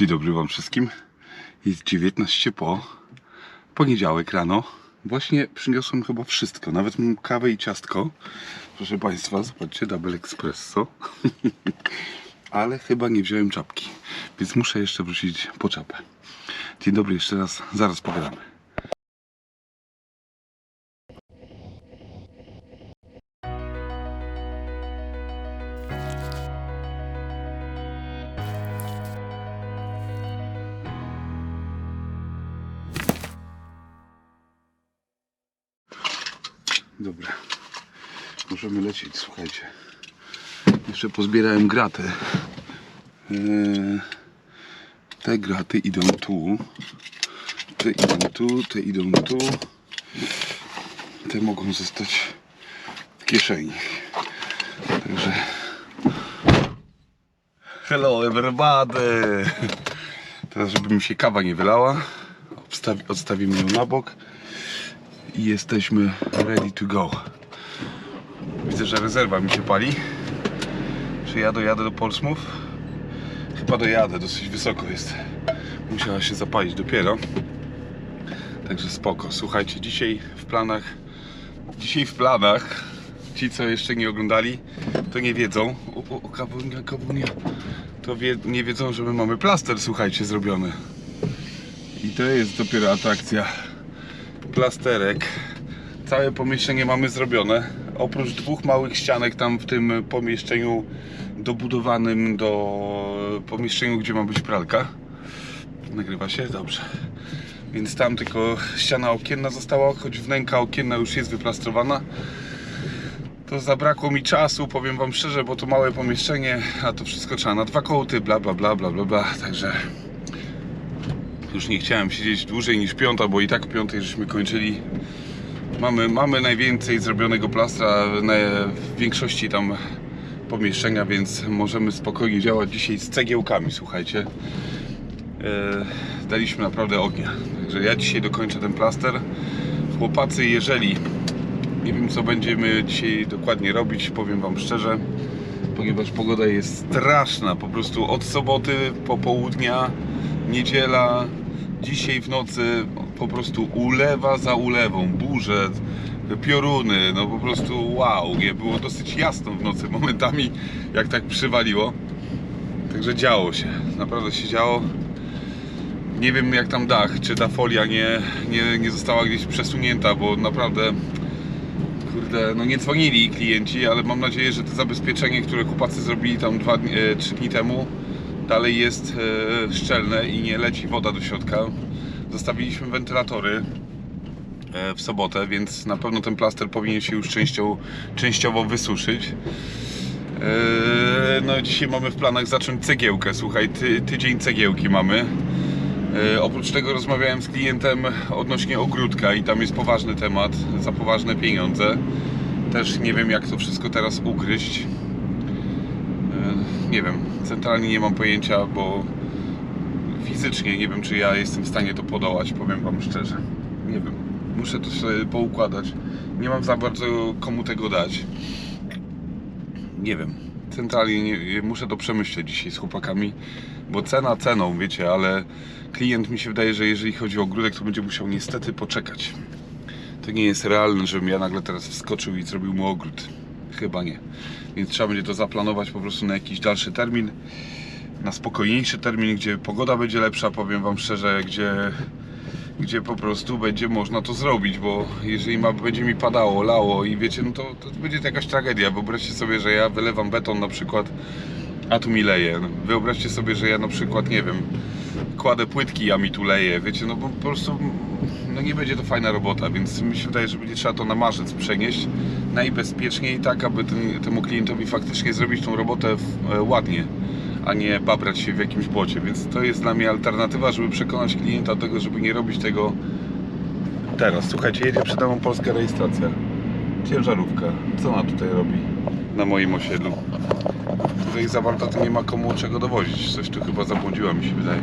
Dzień dobry Wam wszystkim. Jest 19 po. Poniedziałek rano. Właśnie przyniosłem chyba wszystko. Nawet mam kawę i ciastko. Proszę Państwa, zobaczcie, double espresso. Ale chyba nie wziąłem czapki. Więc muszę jeszcze wrócić po czapę. Dzień dobry jeszcze raz. Zaraz pogadamy. Dobra. Możemy lecieć, słuchajcie. Jeszcze pozbierałem graty. Eee, te graty idą tu. Te idą tu, te idą tu. Te mogą zostać w kieszeni. Także. Hello everybody! Teraz, żeby mi się kawa nie wylała, odstawi- odstawimy ją na bok i jesteśmy ready to go. Widzę, że rezerwa mi się pali. Czy ja dojadę do Portsmouth? Chyba dojadę, dosyć wysoko jest. Musiała się zapalić dopiero. Także spoko. Słuchajcie, dzisiaj w planach. Dzisiaj w planach. Ci, co jeszcze nie oglądali, to nie wiedzą. O, o, o kabunia, kabunia. To wie, nie wiedzą, że my mamy plaster, słuchajcie, zrobiony. I to jest dopiero atrakcja plasterek. Całe pomieszczenie mamy zrobione. Oprócz dwóch małych ścianek tam w tym pomieszczeniu dobudowanym do pomieszczeniu, gdzie ma być pralka. Nagrywa się? Dobrze. Więc tam tylko ściana okienna została, choć wnęka okienna już jest wyplastrowana. To zabrakło mi czasu, powiem wam szczerze, bo to małe pomieszczenie, a to wszystko trzeba na dwa kołty, bla bla bla bla bla bla. Także już nie chciałem siedzieć dłużej niż piąta, bo i tak piątej żeśmy kończyli. Mamy, mamy najwięcej zrobionego plastra w większości tam pomieszczenia, więc możemy spokojnie działać dzisiaj z cegiełkami, słuchajcie. E, daliśmy naprawdę ognia. Także ja dzisiaj dokończę ten plaster. Chłopacy, jeżeli nie wiem co będziemy dzisiaj dokładnie robić, powiem wam szczerze, ponieważ pogoda jest straszna, po prostu od soboty popołudnia, niedziela, dzisiaj w nocy po prostu ulewa za ulewą, burze, pioruny, no po prostu wow, nie było dosyć jasno w nocy momentami, jak tak przywaliło. Także działo się, naprawdę się działo. Nie wiem jak tam dach, czy ta folia nie, nie, nie została gdzieś przesunięta, bo naprawdę kurde, no nie dzwonili klienci, ale mam nadzieję, że to zabezpieczenie, które chłopacy zrobili tam dwa, dni- e, dni temu, dalej jest e, szczelne i nie leci woda do środka. Zostawiliśmy wentylatory e, w sobotę, więc na pewno ten plaster powinien się już częścią, częściowo wysuszyć. E, No dzisiaj mamy w planach zacząć cegiełkę, słuchaj, ty, tydzień cegiełki mamy. Oprócz tego rozmawiałem z klientem odnośnie ogródka i tam jest poważny temat, za poważne pieniądze. Też nie wiem jak to wszystko teraz ugryźć. Nie wiem, centralnie nie mam pojęcia, bo fizycznie nie wiem czy ja jestem w stanie to podołać, powiem wam szczerze. Nie wiem, muszę to sobie poukładać. Nie mam za bardzo komu tego dać. Nie wiem. Centralnie nie, muszę to przemyśleć dzisiaj z chłopakami, bo cena ceną, wiecie, ale klient mi się wydaje, że jeżeli chodzi o ogródek, to będzie musiał niestety poczekać. To nie jest realne, żebym ja nagle teraz wskoczył i zrobił mu ogród. Chyba nie. Więc trzeba będzie to zaplanować po prostu na jakiś dalszy termin, na spokojniejszy termin, gdzie pogoda będzie lepsza, powiem Wam szczerze, gdzie, gdzie po prostu będzie można to zrobić, bo jeżeli ma, będzie mi padało, lało i wiecie, no to, to będzie to jakaś tragedia. Wyobraźcie sobie, że ja wylewam beton na przykład, a tu mi leje. No, Wyobraźcie sobie, że ja na przykład, nie wiem, kładę płytki, a mi tu leje, wiecie, no bo po prostu no nie będzie to fajna robota, więc mi się wydaje, że będzie trzeba to na marzec przenieść najbezpieczniej tak, aby ten, temu klientowi faktycznie zrobić tą robotę w, e, ładnie, a nie babrać się w jakimś błocie, więc to jest dla mnie alternatywa, żeby przekonać klienta tego, żeby nie robić tego teraz. Słuchajcie, jedzie przed nami polska rejestracja, ciężarówka, co ona tutaj robi na moim osiedlu? Tutaj za bardzo to nie ma komu czego dowozić, coś tu chyba zabłądziła mi się wydaje.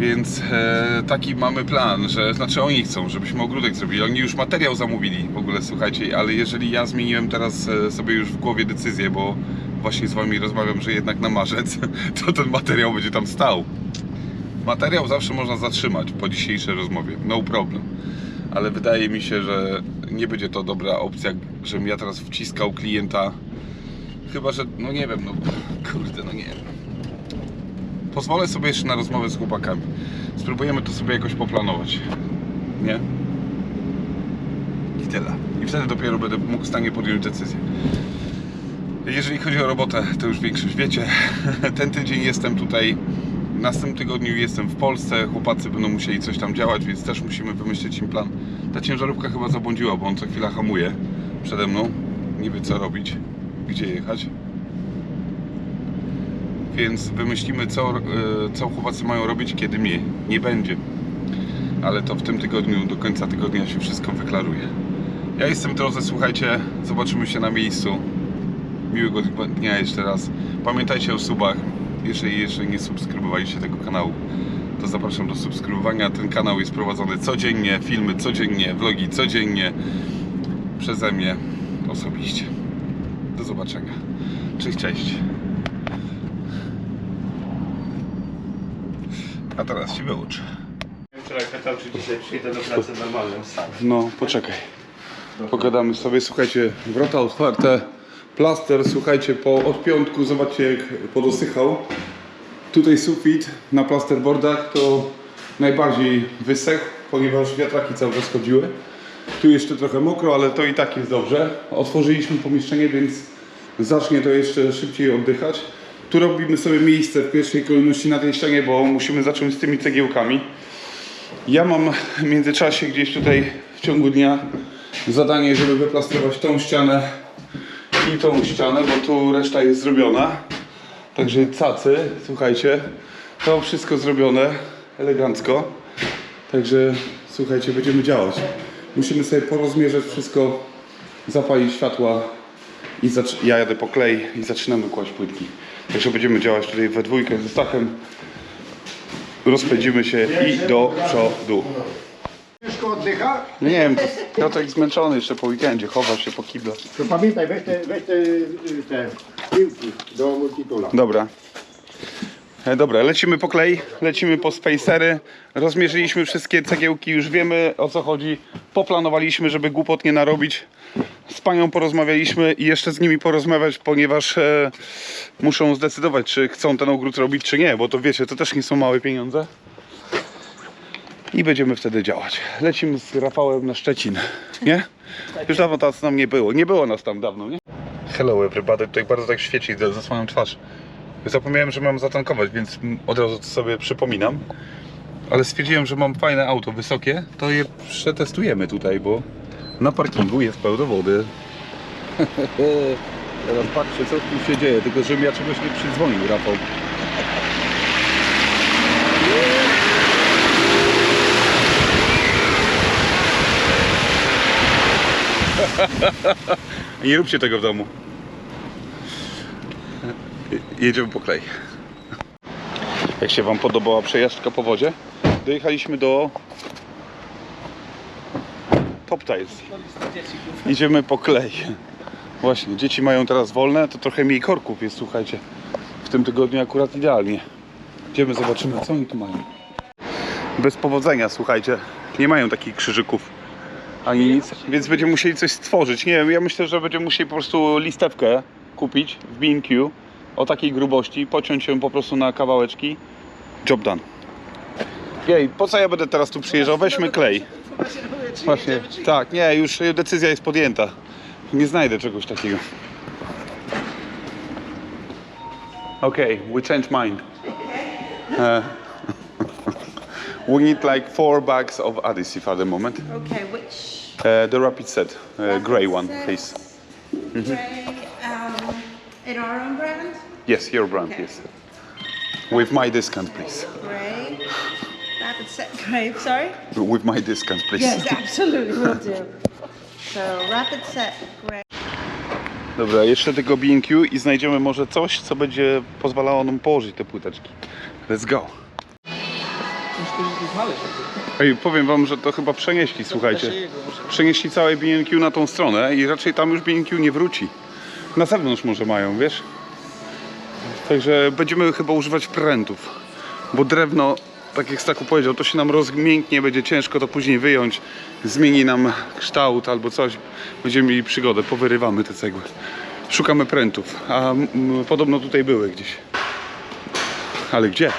Więc e, taki mamy plan, że znaczy oni chcą, żebyśmy ogródek zrobili. Oni już materiał zamówili w ogóle, słuchajcie, ale jeżeli ja zmieniłem teraz e, sobie już w głowie decyzję, bo właśnie z wami rozmawiam, że jednak na marzec, to ten materiał będzie tam stał. Materiał zawsze można zatrzymać po dzisiejszej rozmowie, no problem. Ale wydaje mi się, że nie będzie to dobra opcja, żebym ja teraz wciskał klienta. Chyba, że, no nie wiem, no kurde, no nie wiem. Pozwolę sobie jeszcze na rozmowę z chłopakami. Spróbujemy to sobie jakoś poplanować. Nie? I tyle. I wtedy dopiero będę mógł w stanie podjąć decyzję. Jeżeli chodzi o robotę, to już większość wiecie. Ten tydzień jestem tutaj. W następnym tygodniu jestem w Polsce. Chłopacy będą musieli coś tam działać, więc też musimy wymyślić im plan. Ta ciężarówka chyba zabłądziła, bo on co chwila hamuje przede mną. Nie wie co robić, gdzie jechać. Więc wymyślimy co, e, co chłopacy mają robić, kiedy mnie nie będzie. Ale to w tym tygodniu, do końca tygodnia się wszystko wyklaruje. Ja jestem w drodze, słuchajcie, zobaczymy się na miejscu. Miłego dnia jeszcze raz. Pamiętajcie o subach. Jeżeli jeszcze nie subskrybowaliście tego kanału, to zapraszam do subskrybowania. Ten kanał jest prowadzony codziennie, filmy codziennie, vlogi codziennie przeze mnie osobiście. Do zobaczenia. Cześć, cześć. A teraz się wyuczę. Wczoraj pytał, czy dzisiaj przyjdę do pracy w normalnym stanie. No, poczekaj. Pogadamy sobie, słuchajcie, wrota otwarte, plaster, słuchajcie, po od piątku, zobaczcie jak podosychał. Tutaj sufit na plasterboardach to najbardziej wysechł, ponieważ wiatraki cały czas chodziły. Tu jeszcze trochę mokro, ale to i tak jest dobrze. Otworzyliśmy pomieszczenie, więc zacznie to jeszcze szybciej oddychać. Tu robimy sobie miejsce w pierwszej kolejności na tej ścianie, bo musimy zacząć z tymi cegiełkami. Ja mam w międzyczasie gdzieś tutaj w ciągu dnia zadanie, żeby wyplastrować tą ścianę i tą ścianę, bo tu reszta jest zrobiona. Także cacy, słuchajcie, to wszystko zrobione elegancko. Także słuchajcie, będziemy działać. Musimy sobie porozmierzać wszystko, zapalić światła i ja jadę po klej i zaczynamy kłaść płytki. Także będziemy działać tutaj we dwójkę ze Stachem. Rozpędzimy się i do przodu. Ciężko oddycha, Nie wiem, Piotrek zmęczony jeszcze po weekendzie, chowa się po kiblach. to pamiętaj, weź te, weź te, te piłki do multitula. Dobra. E, Dobra, lecimy po klej, lecimy po spacery, rozmierzyliśmy wszystkie cegiełki, już wiemy o co chodzi, poplanowaliśmy, żeby głupot nie narobić. Z panią porozmawialiśmy i jeszcze z nimi porozmawiać, ponieważ e, muszą zdecydować, czy chcą ten ogród robić, czy nie, bo to wiecie, to też nie są małe pieniądze. I będziemy wtedy działać. Lecimy z Rafałem na Szczecin, nie? Już dawno nas tam nie było, nie było nas tam dawno, nie? Hello everybody, tutaj bardzo tak świeci, zasłaniam twarz. Zapomniałem, że mam zatankować, więc od razu to sobie przypominam. Ale stwierdziłem, że mam fajne auto, wysokie, to je przetestujemy tutaj, bo na parkingu jest pełno wody. Teraz patrzcie, co tu się dzieje, tylko żebym ja czegoś nie przydzwonił, Rafał. Nie róbcie tego w domu. Jedziemy po klej. Jak się Wam podobała przejażdżka po wodzie? Dojechaliśmy do Top Tiles. Idziemy po klej. Właśnie, dzieci mają teraz wolne, to trochę mniej korków jest, słuchajcie. W tym tygodniu akurat idealnie. Idziemy, zobaczymy, co oni tu mają. Bez powodzenia, słuchajcie. Nie mają takich krzyżyków ani nic, więc będziemy musieli coś stworzyć. Nie wiem, ja myślę, że będziemy musieli po prostu listewkę kupić w B&Q o takiej grubości, pociąć ją po prostu na kawałeczki. Job done. Jej, po co ja będę teraz tu przyjeżdżał? Weźmy klej. Właśnie, tak, nie, już decyzja jest podjęta. Nie znajdę czegoś takiego. Okay, we change mind. Uh, we need like four bags of adhesive at the moment. Okay, which Uh, the rapid set, uh, grey one, set? please. grey, um, in our own brand? Yes, your brand, Okay. yes. With my discount, please. Grey. Set grey, sorry? With my discount, please. Yes, absolutely will do. So rapid set grey. Dobra, jeszcze tego B&Q i znajdziemy może coś, co będzie pozwalało nam położyć te płyteczki. Let's go. Ej, powiem wam, że to chyba przenieśli, słuchajcie. Przenieśli całe B&Q na tą stronę i raczej tam już B&Q nie wróci. Na zewnątrz może mają, wiesz? Także będziemy chyba używać prętów, bo drewno, tak jak Staku powiedział, to się nam rozmięknie, będzie ciężko to później wyjąć, zmieni nam kształt albo coś. Będziemy mieli przygodę, powyrywamy te cegły. Szukamy prętów, a podobno tutaj były gdzieś. Ale gdzie?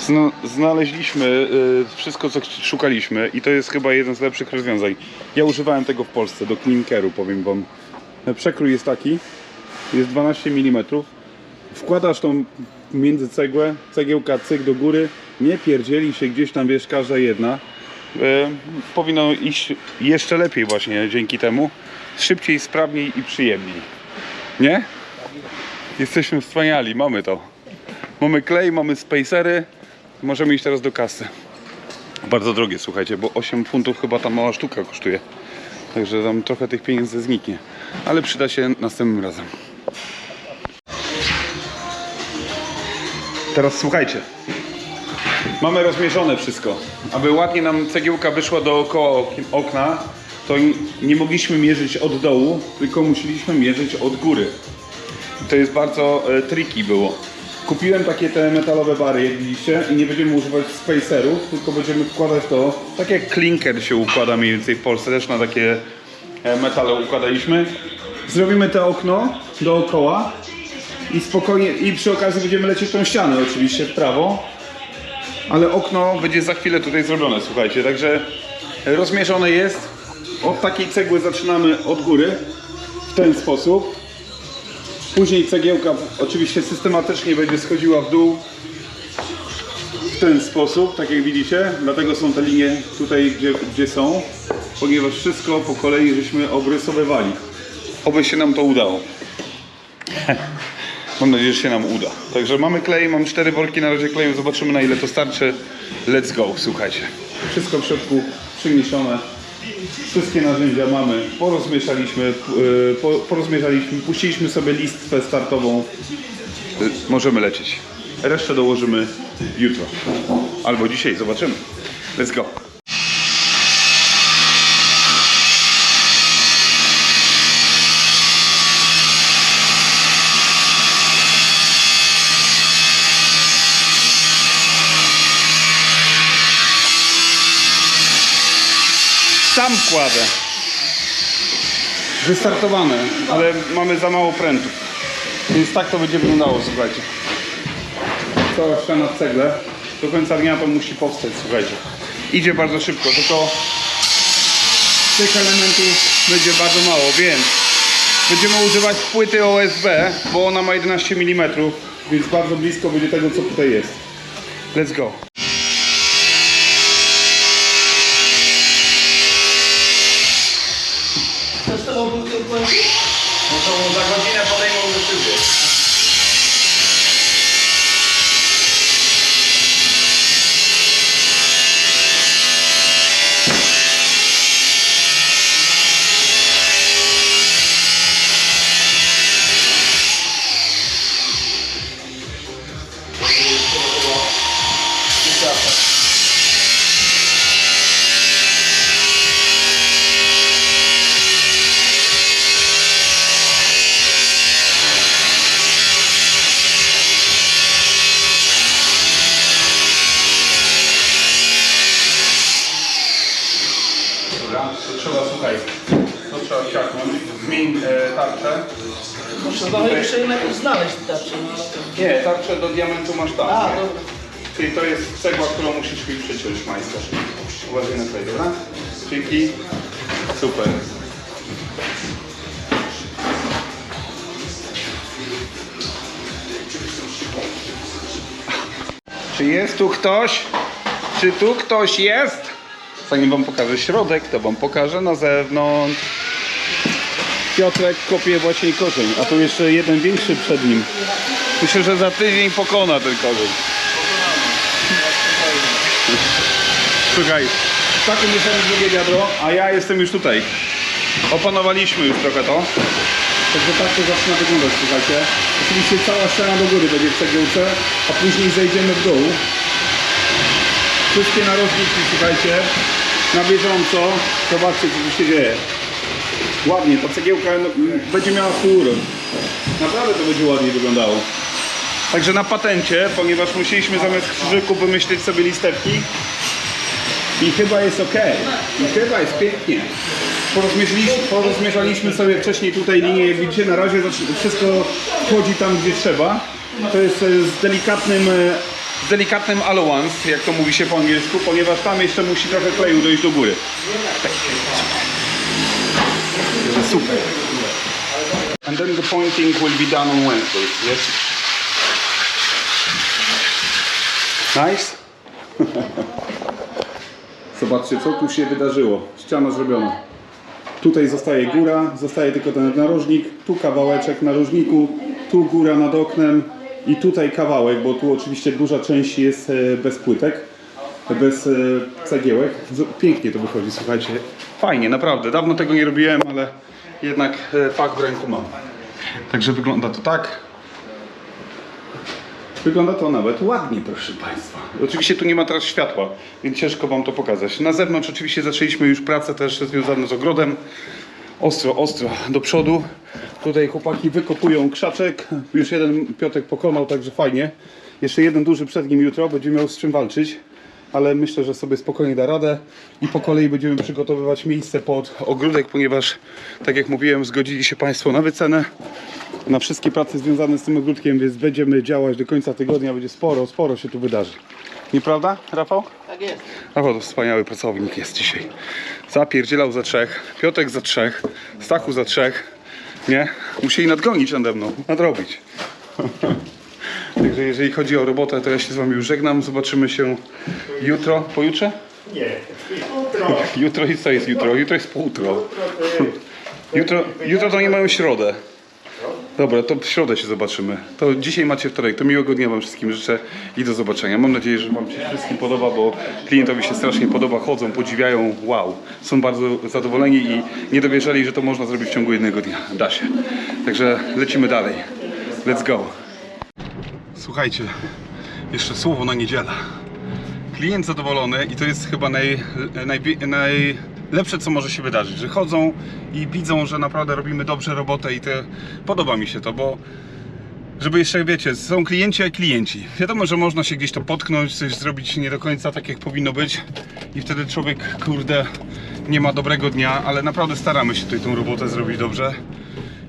Zna, znaleźliśmy y, wszystko, co szukaliśmy i to jest chyba jeden z lepszych rozwiązań. Ja używałem tego w Polsce, do klinkeru, powiem Wam. Przekrój jest taki, jest 12 mm. Wkładasz tą między cegłę, cegiełka cyk do góry, nie pierdzieli się gdzieś tam, wiesz, każda jedna. E, powinno iść jeszcze lepiej właśnie dzięki temu. Szybciej, sprawniej i przyjemniej. Nie? Jesteśmy wspaniali, mamy to. Mamy klej, mamy spacery. Możemy iść teraz do kasy. Bardzo drogie, słuchajcie, bo 8 funtów chyba ta mała sztuka kosztuje. Także tam trochę tych pieniędzy zniknie. Ale przyda się następnym razem. Teraz słuchajcie. Mamy rozmierzone wszystko. Aby ładnie nam cegiełka wyszła dookoła ok- okna, to nie mogliśmy mierzyć od dołu, tylko musieliśmy mierzyć od góry. To jest bardzo e, tricky było. Kupiłem takie te metalowe bary, jak widzicie, i nie będziemy używać spacerów, tylko będziemy wkładać to, tak jak klinker się układa mniej więcej w Polsce, też na takie e, metale układaliśmy. Zrobimy to okno dookoła i spokojnie, i przy okazji będziemy lecieć tą ścianę oczywiście w prawo, ale okno będzie za chwilę tutaj zrobione, słuchajcie, także rozmierzone jest. Od takiej cegły zaczynamy od góry, w ten sposób. Później cegiełka oczywiście systematycznie będzie schodziła w dół w ten sposób, tak jak widzicie. Dlatego są te linie tutaj, gdzie, gdzie są, ponieważ wszystko po kolei żeśmy obrysowywali. Oby się nam to udało. Mam nadzieję, że się nam uda. Także mamy klej, mam cztery worki na razie kleju, zobaczymy na ile to starczy. Let's go, słuchajcie. Wszystko w środku przyniesione. Wszystkie narzędzia mamy, porozmieszaliśmy, po, porozmieszaliśmy, puściliśmy sobie listwę startową. Możemy lecieć. Resztę dołożymy jutro. Albo dzisiaj, zobaczymy. Let's go. Sam kładę. Wystartowane, ale mamy za mało prętów. Więc tak to będzie wyglądało, słuchajcie. Cała ściana w cegle. Do końca dnia to musi powstać, słuchajcie. Idzie bardzo szybko, tylko tych elementów będzie bardzo mało, więc będziemy używać płyty OSB, bo ona ma 11 mm, więc bardzo blisko będzie tego, co tutaj jest. Let's go. Dobra, to trzeba, słuchaj, to trzeba siaknąć, zmień e, tarczę. Muszę trochę jeszcze jednak znaleźć tarczę. Nie, tarczę do diamentu masz tam. A, nie? dobra. Czyli to jest cegła, którą musisz mi przyciąć, majster. Uważaj na klej, dobra? Dzięki. Super. Czy jest tu ktoś? Czy tu ktoś jest? Zanim wam pokażę środek, to wam pokażę na zewnątrz. Piotrek kopie właśnie korzeń, a tu jeszcze jeden większy przed nim. Myślę, że za tydzień pokona ten korzeń. Słuchaj, takie mieszamy drugie wiadro, a ja jestem już tutaj. Opanowaliśmy już trochę to. Także tak to zaczyna wyglądać, słuchajcie. Oczywiście cała ściana do góry będzie w cegiełce, a później zejdziemy w dół. Wszystkie narożniki, słuchajcie, na bieżąco. Zobaczcie, co się dzieje. Ładnie, ta cegiełka no, będzie miała urok. Naprawdę to będzie ładnie wyglądało. Także na patencie, ponieważ musieliśmy zamiast krzyżyku wymyślić sobie listewki. I chyba jest ok. I chyba jest pięknie. Porozmierzaliśmy, porozmierzaliśmy sobie wcześniej tutaj linię, jak widzicie, na razie wszystko wchodzi tam, gdzie trzeba. To jest e, z delikatnym, e, delikatnym allowance, jak to mówi się po angielsku, ponieważ tam jeszcze musi trochę kleju dojść do góry. Także Super. And then the pointing will be done on Wednesday, yes? Nice? Zobaczcie, co tu się wydarzyło. Ściana zrobiona. Tutaj zostaje góra, zostaje tylko ten narożnik, tu kawałeczek narożniku, tu góra nad oknem i tutaj kawałek, bo tu oczywiście duża część jest e, bez płytek, bez e, cegiełek. Pięknie to wychodzi, słuchajcie. Fajnie, naprawdę. Dawno tego nie robiłem, ale jednak e, fakt w ręku mam. Także wygląda to tak. Wygląda to nawet ładnie, proszę Państwa. Oczywiście tu nie ma teraz światła, więc ciężko Wam to pokazać. Na zewnątrz oczywiście zaczęliśmy już pracę też związaną z ogrodem. Ostro, ostro do przodu. Tutaj chłopaki wykopują krzaczek. Już jeden Piotek pokonał, także fajnie. Jeszcze jeden duży przed nim jutro, będzie miał z czym walczyć. Ale myślę, że sobie spokojnie da radę i po kolei będziemy przygotowywać miejsce pod ogródek, ponieważ tak jak mówiłem, zgodzili się Państwo na wycenę na wszystkie prace związane z tym ogródkiem, więc będziemy działać do końca tygodnia, będzie sporo, sporo się tu wydarzy. Nieprawda, Rafał? Jest. To wspaniały pracownik jest dzisiaj. Zapierdzielał za trzech, Piotek za trzech, Stachu za trzech, nie? Musieli nadgonić nade mną, nadrobić. Także jeżeli chodzi o robotę, to ja się z Wami już żegnam. Zobaczymy się jutro, pojutrze? Nie, jutro. Jutro i co jest jutro? Jutro jest poutro. Jutro, jutro to nie mają środę. Dobra, to w środę się zobaczymy. To dzisiaj macie wtorek. To miłego dnia Wam wszystkim życzę i do zobaczenia. Mam nadzieję, że Wam się wszystkim podoba, bo klientowi się strasznie podoba. Chodzą, podziwiają. Wow. Są bardzo zadowoleni i nie dowierzali, że to można zrobić w ciągu jednego dnia. Da się. Także lecimy dalej. Let's go. Słuchajcie, jeszcze słowo na niedzielę klient zadowolony i to jest chyba naj, naj, najlepsze, co może się wydarzyć, że chodzą i widzą, że naprawdę robimy dobrze robotę i to podoba mi się to, bo żeby jeszcze, wiecie, są klienci, a klienci. Wiadomo, że można się gdzieś to potknąć, coś zrobić nie do końca tak, jak powinno być i wtedy człowiek, kurde, nie ma dobrego dnia, ale naprawdę staramy się tutaj tą robotę zrobić dobrze.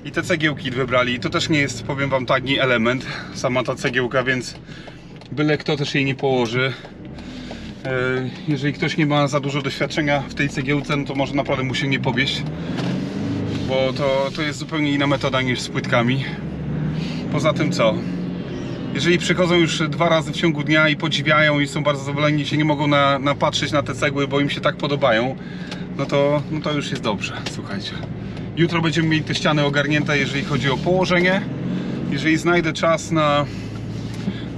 I te cegiełki wybrali, to też nie jest, powiem Wam, tani element, sama ta cegiełka, więc byle kto też jej nie położy. E, Jeżeli ktoś nie ma za dużo doświadczenia w tej cegiełce, no to może naprawdę mu się nie powieść, bo to, to jest zupełnie inna metoda niż z płytkami. Poza tym co? Jeżeli przychodzą już dwa razy w ciągu dnia i podziwiają i są bardzo zadowoleni, się nie mogą na, na te cegły, bo im się tak podobają, no to, no to już jest dobrze, słuchajcie. Jutro będziemy mieli te ściany ogarnięte, jeżeli chodzi o położenie. Jeżeli znajdę czas na,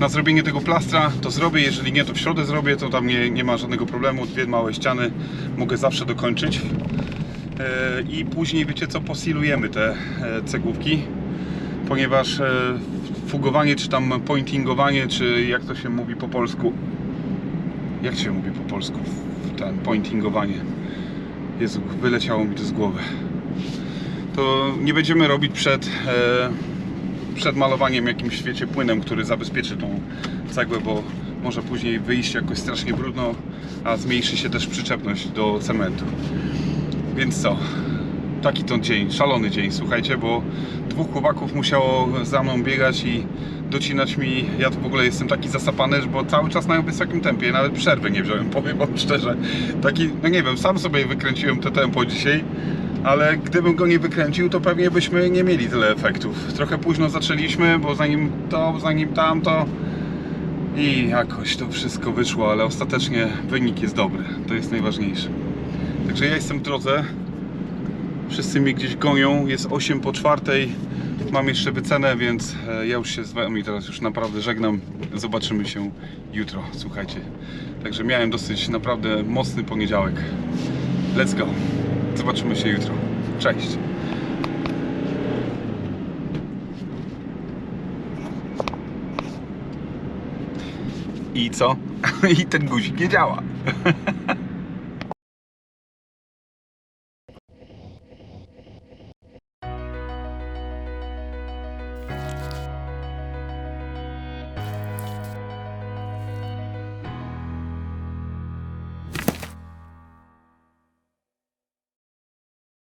na zrobienie tego plastra, to zrobię. Jeżeli nie, to w środę zrobię, to tam nie, nie ma żadnego problemu. Dwie małe ściany mogę zawsze dokończyć. E, I później, wiecie co, posilujemy te e, cegłówki, ponieważ e, fugowanie, czy tam pointingowanie, czy jak to się mówi po polsku, jak się mówi po polsku, ten pointingowanie, Jezu, wyleciało mi to z głowy. To nie będziemy robić przed, przed malowaniem jakimś świecie płynem, który zabezpieczy tą cegłę, bo może później wyjść jakoś strasznie brudno, a zmniejszy się też przyczepność do cementu. Więc co? Taki to dzień, szalony dzień, słuchajcie, bo dwóch chłopaków musiało za mną biegać i docinać mi. Ja tu w ogóle jestem taki zasapany, bo cały czas na wysokim tempie, nawet przerwy nie wziąłem, powiem wam szczerze. Taki, no nie wiem, sam sobie wykręciłem to tempo dzisiaj, ale gdybym go nie wykręcił, to pewnie byśmy nie mieli tyle efektów. Trochę późno zaczęliśmy, bo zanim to, zanim tamto i jakoś to wszystko wyszło, ale ostatecznie wynik jest dobry. To jest najważniejsze. Także ja jestem w drodze. Wszyscy mnie gdzieś gonią. Jest 8 po czwartej. Mam jeszcze wycenę, więc e, ja już się z Wami teraz już naprawdę żegnam. Zobaczymy się jutro, słuchajcie. Także miałem dosyć naprawdę mocny poniedziałek. Let's go. Zobaczymy się jutro. Cześć. I co? I ten guzik nie działa.